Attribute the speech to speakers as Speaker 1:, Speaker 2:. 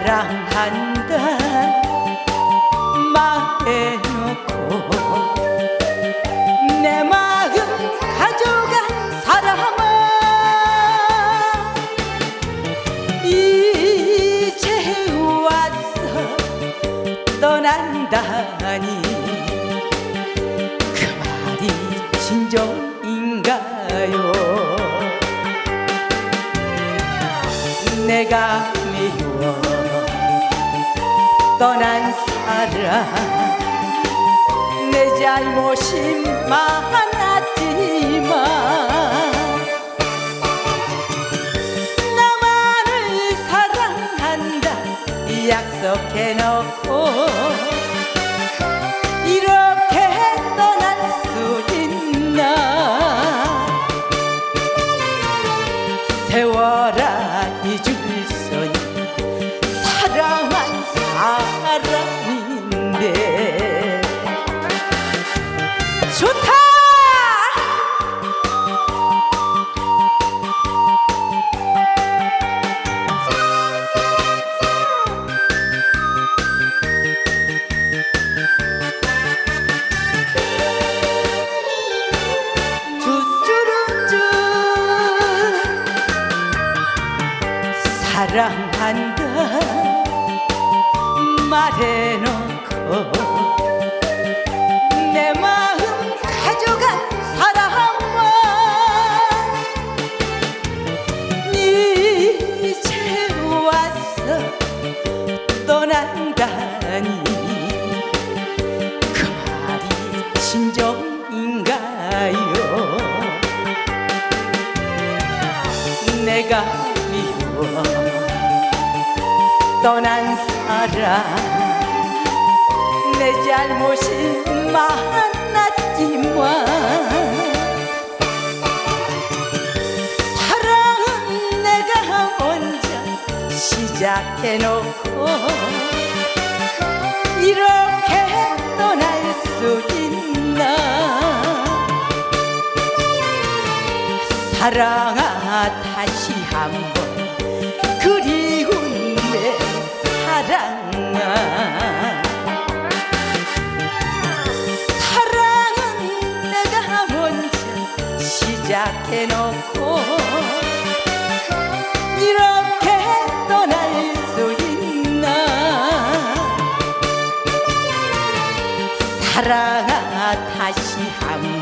Speaker 1: 사랑한다. 말해놓고 내 마음 가져간 사람아 이제 왔어. 떠난다니 그 말이 진정인가요? 내가 미워. 떠난 사람. 내 잘못이 많았지만 나만을 사랑한다. 약속해놓고 이렇게 떠날 수 있나? 세워라 사람인데. 좋다! 사랑한다 말해놓고 내 마음 가져간 사람아 이제 와서 떠난다니 그 말이 진정인가요? 내가 미워 떠난 사람 내 잘못이 많았지만 사랑은 내가 먼저 시작해놓고 이렇게 떠날 수 있나? 사랑아 다시 한번 그리 해놓고 이렇게 떠날 수 있나? 사랑아 다시 한번